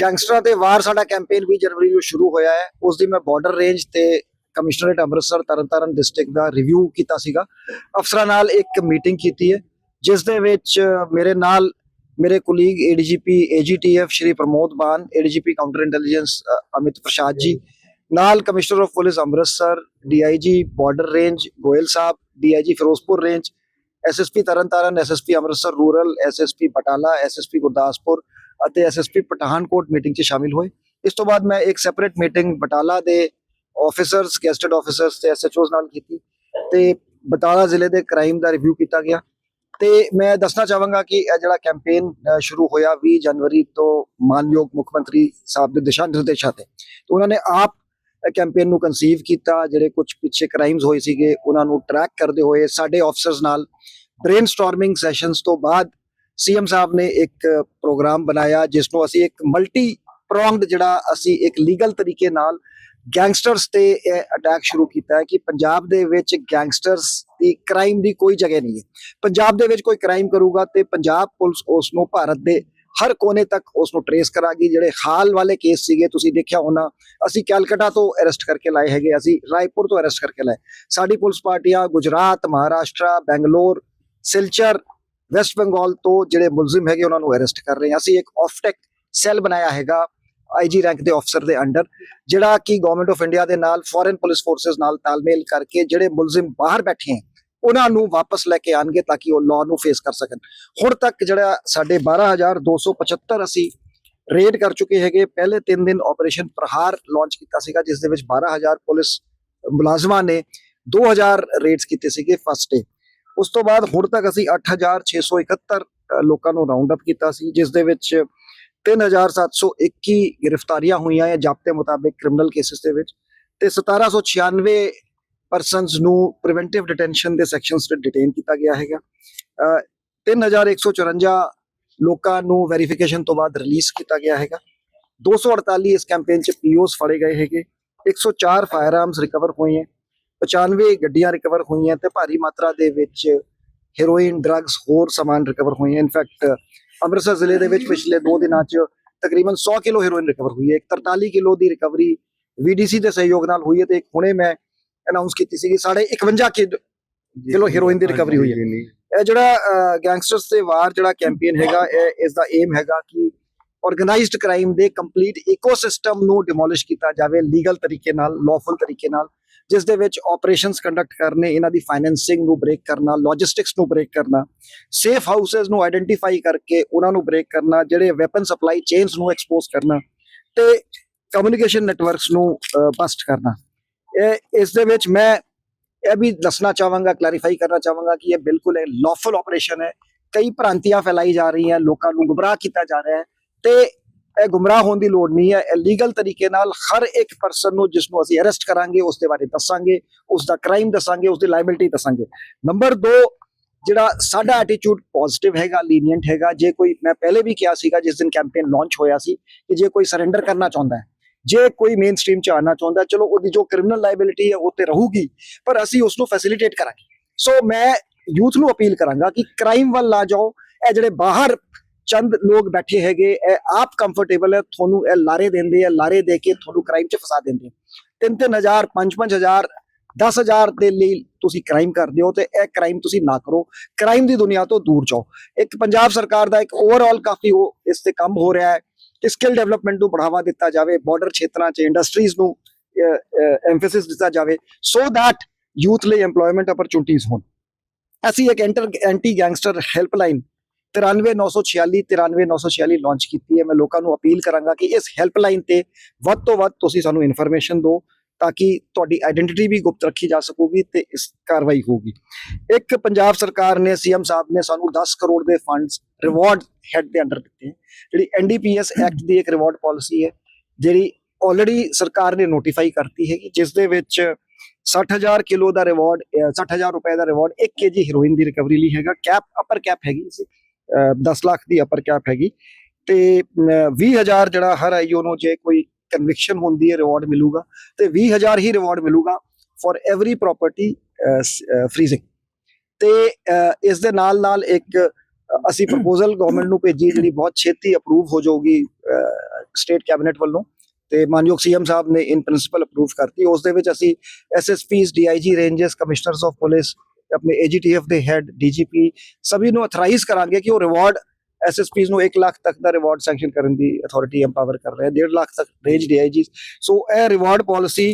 ਗੈਂਗਸਟਰਾਂ ਤੇ ਵਾਰ ਸਾਡਾ ਕੈਂਪੇਨ 20 ਜਨਵਰੀ ਨੂੰ ਸ਼ੁਰੂ ਹੋਇਆ ਹੈ। ਉਸ ਦੀ ਮੈਂ ਬਾਰਡਰ ਰੇਂਜ ਤੇ ਕਮਿਸ਼ਨਰੇਟ ਅੰਮ੍ਰਿਤਸਰ, ਤਰਨਤਾਰਨ ਡਿਸਟ੍ਰਿਕਟ ਦਾ ਰਿਵਿਊ ਕੀਤਾ ਸੀਗਾ। ਅਫਸਰਾਂ ਨਾਲ ਇੱਕ ਮੀਟਿੰਗ ਕੀਤੀ ਹੈ, ਜਿਸ ਦੇ ਵਿੱਚ ਮੇਰੇ ਨਾਲ ਮੇਰੇ colleague ADGP AGTF Shri Pramod Ban ADGP counter intelligence Amit Prasad ji, ਨਾਲ commissioner of police Amritsar DIG border range Goyal Sahib DIG Firozpur range SSP Tarn Taran SSP Amritsar rural SSP Batala SSP Gurdaspur ਅਤੇ SSP Pathankot meeting 'ਚ ਸ਼ਾਮਿਲ ਹੋਏ। ਇਸ ਤੋਂ ਬਾਅਦ ਮੈਂ ਇੱਕ ਸੈਪਰੇਟ ਮੀਟਿੰਗ ਬਟਾਲਾ ਦੇ ਆਫੀਸਰਸ ਗੈਸਟਡ ਆਫੀਸਰਸ ਤੇ ਐਸਐਚਓਸ ਨਾਲ ਕੀਤੀ ਤੇ ਬਟਾਲਾ ਜ਼ਿਲ੍ਹੇ ਦੇ ਕ੍ਰਾਈਮ ਦਾ ਰਿਵਿਊ ਕੀਤਾ ਗਿਆ। ਤੇ ਮੈਂ ਦੱਸਣਾ ਚਾਹਾਂਗਾ ਕਿ ਇਹ ਜਿਹੜਾ ਕੈਂਪੇਨ ਸ਼ੁਰੂ ਹੋਇਆ 20 ਜਨਵਰੀ ਤੋਂ ਮਾਨਯੋਗ ਮੁੱਖ ਮੰਤਰੀ ਸਾਹਿਬ ਦੇ ਦਿਸ਼ਾ ਨਿਰਦੇਸ਼ਾਂ ਤੇ। ਤੇ ਉਹਨਾਂ ਨੇ ਆਪ ਕੈਂਪੇਨ ਨੂੰ ਕਨਸੀਵ ਕੀਤਾ, ਜਿਹੜੇ ਕੁਝ ਪਿੱਛੇ ਕ੍ਰਾਈਮਸ ਹੋਏ ਸੀਗੇ, ਉਹਨਾਂ ਨੂੰ ਟਰੈਕ ਕਰਦੇ ਹੋਏ ਸਾਡੇ ਆਫੀਸਰਸ ਨਾਲ ਬ੍ਰੇਨਸਟਾਰਮਿੰਗ ਸੈਸ਼ਨਸ ਤੋਂ ਬਾਅਦ ਸੀਐਮ ਸਾਹਿਬ ਨੇ ਇੱਕ ਪ੍ਰੋਗਰਾਮ ਬਣਾਇਆ ਜਿਸ ਨੂੰ ਅਸੀਂ ਇੱਕ ਮਲਟੀ ਪ੍ਰੋਂਗਡ ਜਿਹੜਾ ਅਸੀਂ ਇੱਕ ਲੀਗਲ ਤਰੀਕੇ ਨਾਲ ਗੈਂਗਸਟਰਸ ਤੇ ਇਹ ਅਟੈਕ ਸ਼ੁਰੂ ਕੀਤਾ ਹੈ ਕਿ ਪੰਜਾਬ ਦੇ ਵਿੱਚ ਗੈਂਗਸਟਰਸ ਦੀ ਕ੍ਰਾਈਮ ਦੀ ਕੋਈ ਜਗ੍ਹਾ ਨਹੀਂ ਹੈ। ਪੰਜਾਬ ਦੇ ਵਿੱਚ ਕੋਈ ਕ੍ਰਾਈਮ ਕਰੂਗਾ ਤੇ ਪੰਜਾਬ ਪੁਲਿਸ ਉਸ ਨੂੰ ਭਾਰਤ ਦੇ ਹਰ ਕੋਨੇ ਤੱਕ ਉਸ ਨੂੰ ਟਰੇਸ ਕਰਾਗੀ। ਜਿਹੜੇ ਹਾਲ ਵਾਲੇ ਕੇਸ ਸੀਗੇ, ਤੁਸੀਂ ਦੇਖਿਆ ਹੋਣਾ, ਅਸੀਂ ਕੈਲਕਟਾ ਤੋਂ ਅਰੈਸਟ ਕਰਕੇ ਲਾਏ ਹੈਗੇ ਅਸੀਂ ਰਾਏਪੁਰ ਤੋਂ ਅਰੈਸਟ ਕਰਕੇ ਲਾਏ। ਸਾਡੀ ਪੁਲਿਸ ਪਾਰਟੀਆਂ ਗੁਜਰਾਤ, ਮਹਾਰਾਸ਼ਟਰ, ਬੈਂਗਲੌਰ, ਸਿਲਚਰ ਵੈਸਟ ਬੰਗਾਲ ਤੋਂ ਜਿਹੜੇ ਮੁਲਜ਼ਮ ਹੈਗੇ ਉਹਨਾਂ ਨੂੰ ਅਰੈਸਟ ਕਰ ਰਹੇ ਹਾਂ। ਅਸੀਂ ਇੱਕ ਆਫਟੈਕ ਸੈੱਲ ਬਣਾਇਆ ਹੈਗਾ ਆਈਜੀ ਰੈਂਕ ਦੇ ਅਫਸਰ ਦੇ ਅੰਡਰ ਜਿਹੜਾ ਕਿ ਗਵਰਨਮੈਂਟ ਆਫ ਇੰਡੀਆ ਦੇ ਨਾਲ ਫੋਰਨ ਪੁਲਿਸ ਫੋਰਸਸ ਨਾਲ ਤਾਲਮੇਲ ਕਰਕੇ ਜਿਹੜੇ ਮੁਲਜ਼ਮ ਬਾਹਰ ਬੈਠੇ ਹਨ ਉਹਨਾਂ ਨੂੰ ਵਾਪਸ ਲੈ ਕੇ ਆਣਗੇ ਤਾਂ ਕਿ ਉਹ ਲਾਅ ਨੂੰ ਫੇਸ ਕਰ ਸਕਣ। ਹੁਣ ਤੱਕ ਜਿਹੜਾ ਸਾਡੇ 12275 ਅਸੀਂ ਰੇਡ ਕਰ ਚੁੱਕੇ ਹੈਗੇ, ਪਹਿਲੇ 3 ਦਿਨ ਆਪਰੇਸ਼ਨ ਪ੍ਰਹਾਰ ਲਾਂਚ ਕੀਤਾ ਸੀਗਾ, ਜਿਸ ਦੇ ਵਿੱਚ 12000 ਪੁਲਿਸ ਮੁਲਾਜ਼ਮਾਂ ਨੇ 2000 ਰੇਡਸ ਕੀਤੇ ਸੀਗੇ ਫਸਟ ਡੇ ਉਸ ਤੋਂ ਬਾਅਦ ਹੁਣ ਤੱਕ ਅਸੀਂ 8671 ਅ, ਲੋਕਾਂ ਨੂੰ ਰਾਉਂਡ ਅਪ ਕੀਤਾ ਸੀ ਜਿਸ ਦੇ ਵਿੱਚ 3721 ਗ੍ਰਿਫਤਾਰੀਆਂ ਹੋਈਆਂ ਹੈ ਜਾਬਤੇ ਮੁਤਾਬਿਕ ਕ੍ਰਿਮੀਨਲ ਕੇਸਿਸ ਦੇ ਵਿੱਚ ਤੇ 1796 ਪਰਸਨਸ ਨੂੰ ਪ੍ਰੀਵੈਂਟਿਵ ਡਿਟੈਂਸ਼ਨ ਦੇ ਸੈਕਸ਼ਨਸ ਤੇ ਡਿਟੇਨ ਕੀਤਾ ਗਿਆ ਹੈਗਾ। ਅ, 3154 ਲੋਕਾਂ ਨੂੰ ਵੈਰੀਫਿਕੇਸ਼ਨ ਤੋਂ ਬਾਅਦ ਰਿਲੀਜ਼ ਕੀਤਾ ਗਿਆ ਹੈਗਾ। 248 ਇਸ ਕੈਂਪੇਨ ਚ ਪੀਓਸ ਫੜੇ ਗਏ ਹੈਗੇ। 104 ਫਾਇਰ ਆਰਮਸ ਰਿਕਵਰ ਹੋਏ ਹੈ। 95 ਗੱਡੀਆਂ ਰਿਕਵਰ ਹੋਈਆਂ ਤੇ ਭਾਰੀ ਮਾਤਰਾ ਦੇ ਵਿੱਚ ਹੈਰੋਇਨ ਡਰੱਗਸ ਹੋਰ ਸਮਾਨ ਰਿਕਵਰ ਹੋਏ ਇਨਫੈਕਟ ਅੰਮ੍ਰਿਤਸਰ ਜ਼ਿਲ੍ਹੇ ਦੇ ਵਿੱਚ ਪਿਛਲੇ 2 ਦਿਨਾਂ 'ਚ ਤਕਰੀਬਨ 100 ਕਿਲੋ ਹੈਰੋਇਨ ਰਿਕਵਰ ਹੋਈ ਹੈ। ਇੱਕ 43 ਕਿਲੋ ਦੀ ਰਿਕਵਰੀ ਵੀਡੀਸੀ ਦੇ ਸਹਿਯੋਗ ਨਾਲ ਹੋਈ ਹੈ ਤੇ ਹੁਣੇ ਮੈਂ ਅਨਾਉਂਸ ਕੀਤੀ ਸੀ ਕਿ ਸਾਡੇ 51 ਕਿ- ਕਿਲੋ ਹੈਰੋਇਨ ਦੀ ਰਿਕਵਰੀ ਹੋਈ ਹੈ। ਇਹ ਜਿਹੜਾ ਗੈਂਗਸਟਰਸ ਤੇ ਵਾਰ ਜਿਹੜਾ ਕੈਂਪੇਨ ਹੈਗਾ ਇਹ ਇਸ ਦਾ ਏਮ ਹੈਗਾ ਕਿ ਆਰਗੇਨਾਈਜ਼ਡ ਕ੍ਰਾਈਮ ਦੇ ਕੰਪਲੀਟ ਇਕੋਸਿਸਟਮ ਨੂੰ ਡਿਮੋਲਿਸ਼ ਕੀਤਾ ਜਾਵੇ ਲੀਗਲ ਤਰੀਕੇ ਨਾਲ ਲਾਫੁਲ ਤਰੀਕੇ ਨਾਲ। ਜਿਸ ਦੇ ਵਿੱਚ ਆਪਰੇਸ਼ਨਸ ਕੰਡਕਟ ਕਰਨੇ, ਇਹਨਾਂ ਦੀ ਫਾਈਨੈਂਸਿੰਗ ਨੂੰ ਬ੍ਰੇਕ ਕਰਨਾ ਲੌਜਿਸਟਿਕਸ ਨੂੰ ਬ੍ਰੇਕ ਕਰਨਾ ਸੇਫ ਹਾਊਸਸ ਨੂੰ ਆਇਡੈਂਟੀਫਾਈ ਕਰਕੇ ਉਹਨਾਂ ਨੂੰ ਬ੍ਰੇਕ ਕਰਨਾ, ਜਿਹੜੇ ਵੈਪਨ ਸਪਲਾਈ ਚੇਨਸ ਨੂੰ ਐਕਸਪੋਜ਼ ਕਰਨਾ ਤੇ ਕਮਿਊਨੀਕੇਸ਼ਨ ਨੈਟਵਰਕਸ ਨੂੰ ਬਸਟ ਕਰਨਾ। ਇਹ, ਇਸ ਦੇ ਵਿੱਚ ਮੈਂ ਇਹ ਵੀ ਦੱਸਣਾ ਚਾਹਾਂਗਾ ਕਲੈਰੀਫਾਈ ਕਰਨਾ ਚਾਹਾਂਗਾ ਕਿ ਇਹ ਬਿਲਕੁਲ ਇੱਕ ਲਾਫੁਲ ਆਪਰੇਸ਼ਨ ਹੈ। ਕਈ ਭ੍ਰਾਂਤੀਆਂ ਫੈਲਾਈ ਜਾ ਰਹੀਆਂ, ਲੋਕਾਂ ਨੂੰ ਗੁੰਮਰਾਹ ਕੀਤਾ ਜਾ ਰਿਹਾ ਹੈ ਤੇ ਇਹ ਗੁੰਮਰਾਹ ਹੋਣ ਦੀ ਲੋੜ ਨਹੀਂ ਹੈ। ਲੀਗਲ ਤਰੀਕੇ ਨਾਲ ਹਰ ਇੱਕ ਪਰਸਨ ਨੂੰ ਜਿਸ ਨੂੰ ਅਸੀਂ ਅਰੈਸਟ ਕਰਾਂਗੇ ਉਸ ਦੇ ਬਾਰੇ ਦੱਸਾਂਗੇ ਉਸ ਦਾ ਕ੍ਰਾਈਮ ਦੱਸਾਂਗੇ ਉਸ ਦੀ ਲਾਇਬਿਲਟੀ ਦੱਸਾਂਗੇ। ਨੰਬਰ 2 ਜਿਹੜਾ ਸਾਡਾ ਐਟੀਟਿਊਡ ਪੋਜ਼ਿਟਿਵ ਹੈਗਾ ਲੀਨੀਅੰਟ ਹੈਗਾ, ਜੇ ਕੋਈ, ਮੈਂ ਪਹਿਲੇ ਵੀ ਕਿਹਾ ਸੀਗਾ, ਜਿਸ ਦਿਨ ਕੈਂਪੇਨ ਲਾਂਚ ਹੋਇਆ ਸੀ, ਕਿ ਜੇ ਕੋਈ ਸਰੈਂਡਰ ਕਰਨਾ ਚਾਹੁੰਦਾ ਹੈ, ਜੇ ਕੋਈ ਮੇਨ ਸਟ੍ਰੀਮ ਚ ਆਉਣਾ ਚਾਹੁੰਦਾ ਚਲੋ ਉਹਦੀ ਜੋ ਕ੍ਰਿਮੀਨਲ ਲਾਇਬਿਲਿਟੀ ਹੈ, ਉਹ ਤੇ ਰਹੂਗੀ, ਪਰ ਅਸੀਂ ਉਸ ਨੂੰ ਫੈਸਿਲਿਟੇਟ ਕਰਾਂਗੇ। ਸੋ ਮੈਂ ਯੂਥ ਨੂੰ ਅਪੀਲ ਕਰਾਂਗਾ ਕਿ ਕ੍ਰਾਈਮ ਵੱਲ ਨਾ ਜਾਓ, ਇਹ ਜਿਹੜੇ ਬਾਹਰ ਚੰਦ ਲੋਕ ਬੈਠੇ ਹੈਗੇ, ਇਹ ਆਪ ਕੰਫਰਟੇਬਲ ਹੈ, ਤੁਹਾਨੂੰ ਇਹ ਲਾਰੇ ਦਿੰਦੇ ਆ, ਲਾਰੇ ਦੇ ਕੇ ਤੁਹਾਨੂੰ ਕ੍ਰਾਈਮ 'ਚ ਫਸਾ ਦਿੰਦੇ ਤਿੰਨ ਤਿੰਨ ਹਜ਼ਾਰ ਪੰਜ ਪੰਜ ਹਜ਼ਾਰ 10000 ਦੇ ਲਈ ਤੁਸੀਂ ਕ੍ਰਾਈਮ ਕਰਦੇ ਹੋ ਤੇ ਇਹ ਕ੍ਰਾਈਮ ਤੁਸੀਂ ਨਾ ਕਰੋ। ਕ੍ਰਾਈਮ ਦੀ ਦੁਨੀਆ ਤੋਂ ਦੂਰ ਜਾਓ। ਇੱਕ ਪੰਜਾਬ ਸਰਕਾਰ ਦਾ ਇੱਕ ਓਵਰਆਲ ਕਾਫੀ ਉਹ ਇਸ ਤੇ ਕੰਮ ਹੋ ਰਿਹਾ ਹੈ ਕਿ ਸਕਿੱਲ ਡਿਵੈਲਪਮੈਂਟ ਨੂੰ ਬੜਾਵਾ ਦਿੱਤਾ ਜਾਵੇ ਬਾਰਡਰ ਖੇਤਰਾਂ 'ਚ ਇੰਡਸਟਰੀਜ਼ ਨੂੰ ਐਮਫੈਸਿਸ ਦਿੱਤਾ ਜਾਵੇ ਸੋ ਥੈਟ ਯੂਥ ਲਈ EMPLOYMENT ਅਪਰਚੁਨਿਟੀਜ਼ ਹੋਣ। ਅਸੀਂ ਇੱਕ ਐਂਟੀ ਗੈਂਗਸਟਰ ਹੈਲਪਲਾਈਨ 93946 93946 ਲਾਂਚ ਕੀਤੀ ਹੈ। ਮੈਂ ਲੋਕਾਂ ਨੂੰ ਅਪੀਲ ਕਰਾਂਗਾ ਕਿ ਇਸ ਹੈਲਪਲਾਈਨ ਤੇ ਵੱਧ ਤੋਂ ਵੱਧ ਤੁਸੀਂ ਸਾਨੂੰ ਇਨਫੋਰਮੇਸ਼ਨ ਦਿਓ ਤਾਂ ਕਿ ਤੁਹਾਡੀ ਆਇਡੈਂਟੀਟੀ ਵੀ ਗੁਪਤ ਰੱਖੀ ਜਾ ਸਕੂਗੀ ਤੇ ਇਸ ਕਾਰਵਾਈ ਹੋਊਗੀ। ਇੱਕ ਪੰਜਾਬ ਸਰਕਾਰ ਨੇ, ਸੀਐਮ ਸਾਹਿਬ ਨੇ ਸਾਨੂੰ 10 ਕਰੋੜ ਦੇ ਫੰਡਸ ਰਿਵਾਰਡ ਹੈਡ ਦੇ ਅੰਡਰ ਦਿੱਤੇ ਹੈ। ਜਿਹੜੀ ਐਨਡੀਪੀਐਸ ਐਕਟ ਦੀ ਇੱਕ ਰਿਵਾਰਡ ਪਾਲਿਸੀ ਹੈ, ਜਿਹੜੀ ਆਲਰੇਡੀ ਸਰਕਾਰ ਨੇ ਨੋਟੀਫਾਈ ਕਰਤੀ ਹੈਗੀ, ਜਿਸ ਦੇ ਵਿੱਚ 60000 ਕਿਲੋ ਦਾ ਰਿਵਾਰਡ 60000 ਰੁਪਏ ਦਾ ਰਿਵਾਰਡ 1 ਕੇਜੀ ਹੀਰੋਇਨ ਦੀ ਰਿਕਵਰੀ ਲਈ ਹੈਗਾ। ਕੈਪ ਅਪਰ ਕੈਪ ਹੈਗੀ ਸੀ। 10 ਲੱਖ ਦੀ ਅਪਰ ਕੈਪ ਹੈਗੀ। ਤੇ 20000 ਜਿਹੜਾ ਹਰ ਆਈਓ ਨੂੰ ਜੇ ਕੋਈ ਕਨਵਿਕਸ਼ਨ ਹੁੰਦੀ ਹੈ ਰਿਵਾਰਡ ਮਿਲੂਗਾ। ਤੇ 20000 ਹੀ ਰਿਵਾਰਡ ਮਿਲੂਗਾ ਫॉर ਐਵਰੀ ਪ੍ਰਾਪਰਟੀ ਫ੍ਰੀਜ਼ਿੰਗ ਤੇ ਇਸ ਦੇ ਨਾਲ ਨਾਲ ਇੱਕ ਅਸੀਂ ਪ੍ਰਪੋਜ਼ਲ ਗਵਰਨਮੈਂਟ ਨੂੰ ਭੇਜੀ ਜਿਹੜੀ ਬਹੁਤ ਛੇਤੀ ਅਪਰੂਵ ਹੋ ਜਾਊਗੀ ਸਟੇਟ ਕੈਬਨਿਟ ਵੱਲੋਂ। ਤੇ ਮਾਨਯੋਗ ਸੀਐਮ ਸਾਹਿਬ ਨੇ ਇਨ ਪ੍ਰਿੰਸੀਪਲ ਅਪਰੂਵ ਕਰਤੀ। ਉਸ ਦੇ ਵਿੱਚ ਅਸੀਂ SSPs DIG ranges commissioners of police ਆਪਣੇ ਏਜੀਟੀਐਫ ਦੇ ਹੈਡ ਡੀਜੀਪੀ ਸਭੀ ਨੂੰ ਅਥਰਾਈਜ਼ ਕਰਾਂਗੇ ਕਿ ਉਹ ਰਿਵਾਰਡ ਐਸਐਸਪੀਸ ਨੂੰ 1 ਲੱਖ ਤੱਕ ਦਾ ਰਿਵਾਰਡ ਸੈਂਕਸ਼ਨ ਕਰਨ ਦੀ ਅਥਾਰਟੀ ਐਮਪਾਵਰ ਕਰ ਰਿਹਾ ਹੈ 1.5 ਲੱਖ ਤੱਕ ਰੇਂਜ ਡੀਆਈਜੀ ਸੋ ਇਹ ਰਿਵਾਰਡ ਪਾਲਿਸੀ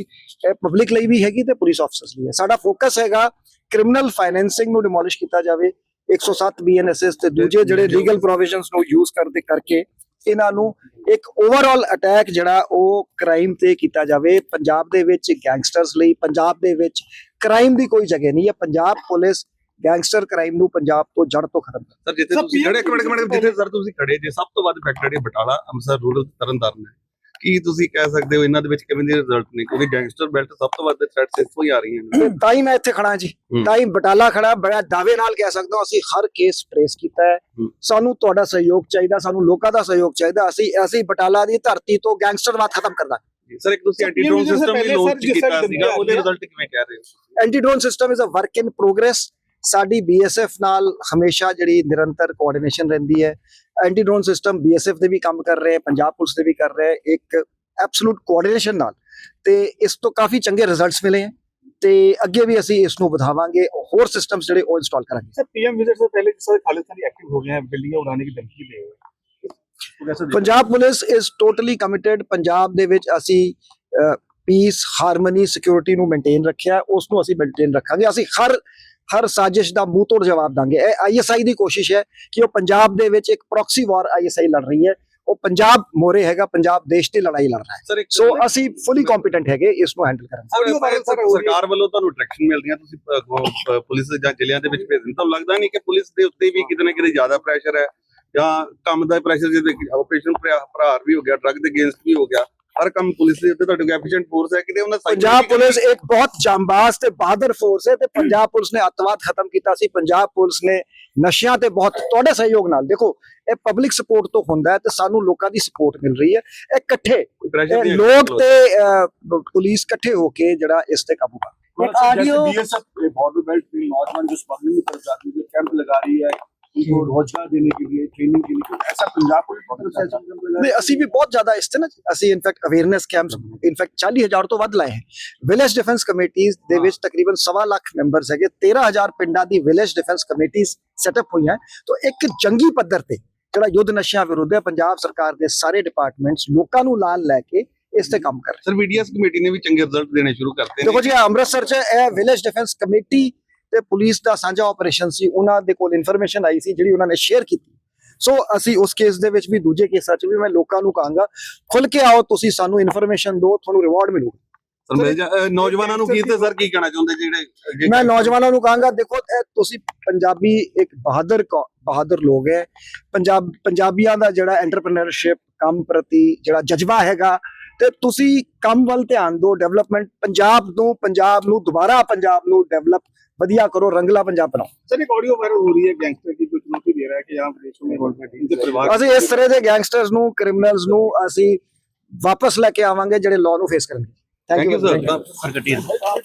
ਇਹ ਪਬਲਿਕ ਲਈ ਵੀ ਹੈਗੀ ਤੇ ਪੁਲਿਸ ਆਫਸਰਸ ਲਈ ਹੈ। ਸਾਡਾ ਫੋਕਸ ਹੈਗਾ ਕ੍ਰਿਮੀਨਲ ਫਾਈਨੈਂਸਿੰਗ ਨੂੰ ਡਿਮੋਲਿਸ਼ ਕੀਤਾ ਜਾਵੇ। 107 ਬੀਐਨਐਸਐਸ ਤੇ ਦੂਜੇ ਜਿਹੜੇ ਲੀਗਲ ਪ੍ਰੋਵੀਜ਼ਨਸ ਨੂੰ ਯੂਜ਼ ਕਰਦੇ ਕਰਕੇ ਇਹਨਾਂ ਨੂੰ ਇੱਕ ਓਵਰਆਲ ਅਟੈਕ ਜਿਹੜਾ ਉਹ ਕ੍ਰਾਈਮ ਤੇ ਕੀਤਾ ਜਾਵੇ। ਪੰਜਾਬ ਦੇ ਵਿੱਚ ਗੈਂਗਸਟਰਸ ਲਈ, ਪੰਜਾਬ ਦੇ ਵਿੱਚ ਕ੍ਰਾਈਮ ਦੀ ਕੋਈ ਜਗ੍ਹਾ ਨਹੀਂ ਹੈ। ਪੰਜਾਬ ਪੁਲਿਸ ਗੈਂਗਸਟਰ ਕ੍ਰਾਈਮ ਨੂੰ ਪੰਜਾਬ ਤੋਂ ਜੜ ਤੋਂ ਖਤਮ ਕਰ ਸਰ, ਜਿੱਥੇ ਤੁਸੀਂ ਜਿਹੜੇ ਇੱਕ ਮਿੰਟ ਇੱਕ ਮਿੰਟ, ਜਿੱਥੇ ਸਰ ਤੁਸੀਂ ਖੜੇ ਜੇ, ਸਭ ਤੋਂ ਵੱਧ ਫੈਕਟਰੀ ਬਟਾਲਾ ਅੰਮ੍ਰਿਤਸਰ ਰੂਰਲ ਤਰਨਤਾਰਨ ਹੈ ਕੀ ਤੁਸੀਂ ਕਹਿ ਸਕਦੇ ਹੋ ਇਹਨਾਂ ਦੇ ਵਿੱਚ ਕਿਵੇਂ ਦੇ ਰਿਜ਼ਲਟ ਨੇ? ਕਿਉਂਕਿ ਗੈਂਗਸਟਰ ਬੈਲਟ ਸਭ ਤੋਂ ਵੱਧ ਥ੍ਰੈਟਸ ਇੱਥੋਂ ਹੀ ਆ ਰਹੀਆਂ ਨੇ। ਤੇ ਹੀ ਮੈਂ ਇੱਥੇ ਖੜਾ ਜੀ। ਹੂੰ। ਤਾਂ ਹੀ ਬਟਾਲਾ ਖੜਾ ਬੜਾ ਦਾਅਵੇ ਨਾਲ ਕਹਿ ਸਕਦਾ ਹਾਂ, ਅਸੀਂ ਹਰ ਕੇਸ ਟ੍ਰੇਸ ਕੀਤਾ ਹੈ। ਸਾਨੂੰ ਤੁਹਾਡਾ ਸਹਿਯੋਗ ਚਾਹੀਦਾ ਸਾਨੂੰ ਲੋਕਾਂ ਦਾ ਸਹਿਯੋਗ ਚਾਹੀਦਾ। ਅਸੀਂ ਅਸੀਂ ਬਟਾਲਾ ਦੀ ਧਰਤੀ ਤੋਂ ਗੈਂਗਸਟਰਵਾਦ ਖਤਮ ਕਰਨਾ। ਸਰ ਇੱਕ ਤੁਸੀਂ ਐਂਟੀ ਡਰੋਨ ਸਿਸਟਮ ਵੀ ਲਾਂਚ ਕੀਤਾ ਸੀਗਾ ਉਹਦੇ ਰਿਜ਼ਲਟ ਕਿਵੇਂ ਕਹਿ ਰਹੇ ਹੋ anti drone system is a work in progress ਸਾਡੀ ਬੀਐਸਐਫ ਨਾਲ ਹਮੇਸ਼ਾ ਜਿਹੜੀ ਨਿਰੰਤਰ ਕੋਆਰਡੀਨੇਸ਼ਨ ਰਹਿੰਦੀ ਹੈ। ਐਂਟੀ ਡਰੋਨ ਸਿਸਟਮ ਬੀਐਸਐਫ ਦੇ ਵੀ ਕੰਮ ਕਰ ਰਹੇ ਪੰਜਾਬ ਪੁਲਿਸ ਦੇ ਵੀ ਕਰ ਰਹੇ ਇੱਕ ਐਬਸੋਲੂਟ ਕੋਆਰਡੀਨੇਸ਼ਨ ਨਾਲ। ਤੇ ਇਸ ਤੋਂ ਕਾਫੀ ਚੰਗੇ ਰਿਜ਼ਲਟਸ ਮਿਲੇ ਹੈ ਤੇ ਅੱਗੇ ਵੀ ਅਸੀਂ ਇਸ ਨੂੰ ਵਧਾਵਾਂਗੇ ਹੋਰ ਸਿਸਟਮਸ ਜਿਹੜੇ ਉਹ ਇੰਸਟਾਲ ਕਰਾਂਗੇ। ਸਰ ਪੀਐਮ ਵਿਜ਼ਿਟ ਤੋਂ ਪਹਿਲੇ ਜਿਸ ਖਾਲਿਸਤਾਨੀ ਐਕਟਿਵ ਹੋ ਗਏ ਹੈ ਬਿਲਡਿੰਗਾਂ ਉਡਾਣੇ ਦੀ ਧਮਕੀ ਦੇ ਪੰਜਾਬ ਪੁਲਿਸ ਇਸ ਟੋਟਲੀ ਕਮਿਟਡ ਪੰਜਾਬ ਦੇ ਵਿੱਚ ਅਸੀਂ ਪੀਸ ਹਾਰਮਨੀ ਸਿਕਿਉਰਿਟੀ ਨੂੰ ਮੇਨਟੇਨ ਰੱਖਿਆ ਉਸ ਨੂੰ ਅਸੀਂ ਮੇਨਟੇਨ ਰੱਖਾਂਗੇ। ਅਸੀਂ ਹਰ ਹਰ ਸਾਜ਼ਿਸ਼ ਦਾ ਮੂੰਹ ਤੋੜ ਜਵਾਬ ਦਾਂਗੇ। ਇਹ ਆਈਐਸਆਈ ਦੀ ਕੋਸ਼ਿਸ਼ ਹੈ ਕਿ ਉਹ ਪੰਜਾਬ ਦੇ ਵਿੱਚ ਇੱਕ ਪ੍ਰੋਕਸੀ ਵਾਰ ਆਈਐਸਆਈ ਲੜ ਰਹੀ ਹੈ। ਉਹ ਪੰਜਾਬ ਮੋਰੇ ਹੈਗਾ ਪੰਜਾਬ ਦੇਸ਼ ਦੀ ਲੜਾਈ ਲੜ ਰਿਹਾ ਹੈ। ਸੋ ਅਸੀਂ ਫੁੱਲੀ ਕੰਪੀਟੈਂਟ ਹੈਗੇ ਇਸ ਨੂੰ ਹੈਂਡਲ ਕਰਨ। ਸਰਕਾਰ ਵੱਲੋਂ ਤੁਹਾਨੂੰ ਡਾਇਰੈਕਸ਼ਨ ਮਿਲਦੀਆਂ ਤੁਸੀਂ ਪੁਲਿਸ ਜਾਂ ਜ਼ਿਲ੍ਹਿਆਂ ਦੇ ਵਿੱਚ ਭੇਜਦੇ ਤਾਂ ਲੱਗਦਾ ਨਹੀਂ ਕਿ ਪੁਲਿਸ ਦੇ ਉੱਤੇ ਵੀ ਕਿਤੇ ਨਾ ਕਿਤੇ ਜ਼ਿਆਦਾ ਪ੍ਰੈਸ਼ਰ ਹੈ? ਜਾਂ ਕੰਮ ਦਾ ਪ੍ਰੈਸ਼ਰ ਜਿਹਦੇ ਆਪਰੇਸ਼ਨ ਭਰਾਰ ਵੀ ਹੋ ਗਿਆ ਡਰੱਗ ਦੇ ਅਗੇਂਸਟ ਵੀ ਹੋ ਗਿਆ। ਹਰ ਕੰਮ ਪੁਲਿਸ ਦੇ ਉੱਤੇ ਤੁਹਾਡੇ ਐਫੀਸ਼ੀਐਂਟ ਫੋਰਸ ਹੈ ਕਿਤੇ ਉਹਨਾਂ ਪੰਜਾਬ ਪੁਲਿਸ ਇੱਕ ਬਹੁਤ ਜਾਂਬਾਜ਼ ਤੇ ਬਹਾਦਰ ਫੋਰਸ ਹੈ ਤੇ ਪੰਜਾਬ ਪੁਲਿਸ ਨੇ ਅਤਵਾਦ ਖਤਮ ਕੀਤਾ ਸੀ। ਪੰਜਾਬ ਪੁਲਿਸ ਨੇ ਨਸ਼ਿਆਂ ਤੇ ਬਹੁਤ ਤੁਹਾਡੇ ਸਹਿਯੋਗ ਨਾਲ ਦੇਖੋ ਇਹ ਪਬਲਿਕ ਸਪੋਰਟ ਤੋਂ ਹੁੰਦਾ ਹੈ ਤੇ ਸਾਨੂੰ ਲੋਕਾਂ ਦੀ ਸਪੋਰਟ ਮਿਲ ਰਹੀ ਹੈ। ਇਹ ਇਕੱਠੇ ਲੋਕ ਤੇ ਪੁਲਿਸ ਇਕੱਠੇ ਹੋ ਕੇ ਜਿਹੜਾ ਇਸ ਤੇ ਕਾਬੂ ਪਾ ਆਡੀਓ ਬੀਐਸਐਫ ਬਾਰਡਰ ਬੈਲਟ ਨੌਜਵਾਨ ਜੋ ਸਪਰਲਿੰਗ ਦੀ ਜਾਂਦੀ ਹੈ ਕੈਂਪ ਲਗਾ ਰਹੀ ਹੈ। उनको रोजगार देने के लिए ट्रेनिंग के लिए कुछ ऐसा पंजाब पुलिस की तरफ से ऐसा कैंप लगा ਨਹੀਂ ਅਸੀਂ ਵੀ ਬਹੁਤ ਜ਼ਿਆਦਾ ਇਸ ਤੇ ਨਾ ਅਸੀਂ ਇਨਫੈਕਟ ਅਵੇਅਰਨੈਸ ਕੈਂਪਸ ਇਨਫੈਕਟ 40000 ਤੋਂ ਵੱਧ ਲਾਏ ਹੈ ਵਿਲੇਜ ਡਿਫੈਂਸ ਕਮੇਟੀਆਂ ਦੇ ਵਿੱਚ ਤਕਰੀਬਨ ਸਵਾ ਲੱਖ ਮੈਂਬਰਸ ਹੈਗੇ 13000 ਪਿੰਡਾਂ ਦੀ ਵਿਲੇਜ ਡਿਫੈਂਸ ਕਮੇਟੀਆਂ ਸੈਟਅਪ ਹੋਈਆਂ ਤੋਂ ਇੱਕ ਜੰਗੀ ਪੱਧਰ ਤੇ ਜਿਹੜਾ ਯੁੱਧ ਨਸ਼ਿਆਂ ਵਿਰੁੱਧ ਹੈ ਪੰਜਾਬ ਸਰਕਾਰ ਦੇ ਸਾਰੇ ਡਿਪਾਰਟਮੈਂਟਸ ਲੋਕਾਂ ਨੂੰ ਨਾਲ ਲੈ ਕੇ ਇਸ ਤੇ ਕੰਮ ਕਰ ਰਹੇ ਸਰ ਵੀਡੀਐਸ ਕਮੇਟੀ ਨੇ ਵੀ ਚੰਗੇ ਰਿਜ਼ਲਟ ਦੇਣੇ ਸ਼ੁਰੂ ਕਰਤੇ ਦੇਖੋ ਨੇ ਜੀ ਇਹ ਅੰਮ੍ਰਿਤਸਰ ਚ ਇਹ ਵਿਲੇਜ ਡਿਫੈਂਸ ਕਮੇਟੀ ਤੇ ਪੁਲਿਸ ਦਾ ਸਾਂਝਾ ਆਪਰੇਸ਼ਨ ਸੀ ਉਹਨਾਂ ਦੇ ਕੋਲ ਇਨਫੋਰਮੇਸ਼ਨ ਆਈ ਸੀ ਜਿਹੜੀ ਉਹਨਾਂ ਨੇ ਸ਼ੇਅਰ ਕੀਤੀ। ਸੋ ਅਸੀਂ ਉਸ ਕੇਸ ਦੇ ਵਿੱਚ ਵੀ ਦੂਜੇ ਕੇਸਾਂ 'ਚ ਵੀ ਮੈਂ ਲੋਕਾਂ ਨੂੰ ਕਹਾਂਗਾ ਖੁੱਲ ਕੇ ਆਓ ਤੁਸੀਂ ਸਾਨੂੰ ਇਨਫੋਰਮੇਸ਼ਨ ਦਿਓ ਤੁਹਾਨੂੰ ਰਿਵਾਰਡ ਮਿਲੂਗਾ। ਨੌਜਵਾਨਾਂ ਨੂੰ ਕੀ ਤੇ ਸਰ ਕੀ ਕਹਿਣਾ ਚਾਹੁੰਦੇ ਜਿਹੜੇ ਮੈਂ ਨੌਜਵਾਨਾਂ ਨੂੰ ਕਹਾਂਗਾ ਦੇਖੋ ਤੁਸੀਂ ਪੰਜਾਬੀ ਇੱਕ ਬਹਾਦਰ ਬਹਾਦਰ ਲੋਕ ਹੈ। ਪੰਜਾਬ ਪੰਜਾਬੀਆਂ ਦਾ ਜਿਹੜਾ ਐਂਟਰਪ੍ਰੀਨਰਸ਼ਿਪ ਕੰਮ ਪ੍ਰਤੀ ਜਿਹੜਾ ਜਜ਼ਬਾ ਹੈਗਾ ਤੇ ਤੁਸੀਂ ਕੰਮ ਵੱਲ ਧਿਆਨ ਦਿਓ ਡਿਵੈਲਪਮੈਂਟ ਪੰਜਾਬ ਨੂੰ ਪੰਜਾਬ ਨੂੰ ਦੁਬਾਰਾ ਪੰਜਾਬ ਨੂੰ ਡਿਵੈਲਪ ਵਧੀਆ ਕਰੋ ਰੰਗਲਾ ਪੰਜਾਬ ਬਣਾਓ। ਸਰ ਇੱਕ ਆਡੀਓ ਵਾਇਰਲ ਹੋ ਰਹੀ ਹੈ ਗੈਂਗਸਟਰ ਦੀ ਕੋਈ ਚੁਣੌਤੀ ਦੇ ਰਿਹਾ ਹੈ ਕਿ ਯਹਾਂ ਵਿਦੇਸ਼ ਮੇਂ ਇਨਵੋਲਵਮੈਂਟ ਇਨਕੇ ਪਰਿਵਾਰ ਅਸੀਂ ਇਸ ਤਰ੍ਹਾਂ ਦੇ ਗੈਂਗਸਟਰਸ ਨੂੰ ਕ੍ਰਿਮੀਨਲਸ ਨੂੰ ਅਸੀਂ ਵਾਪਸ ਲੈ ਕੇ ਆਵਾਂਗੇ ਜਿਹੜੇ ਲਾਅ ਨੂੰ ਫੇਸ ਕਰਨਗੇ। Thank you sir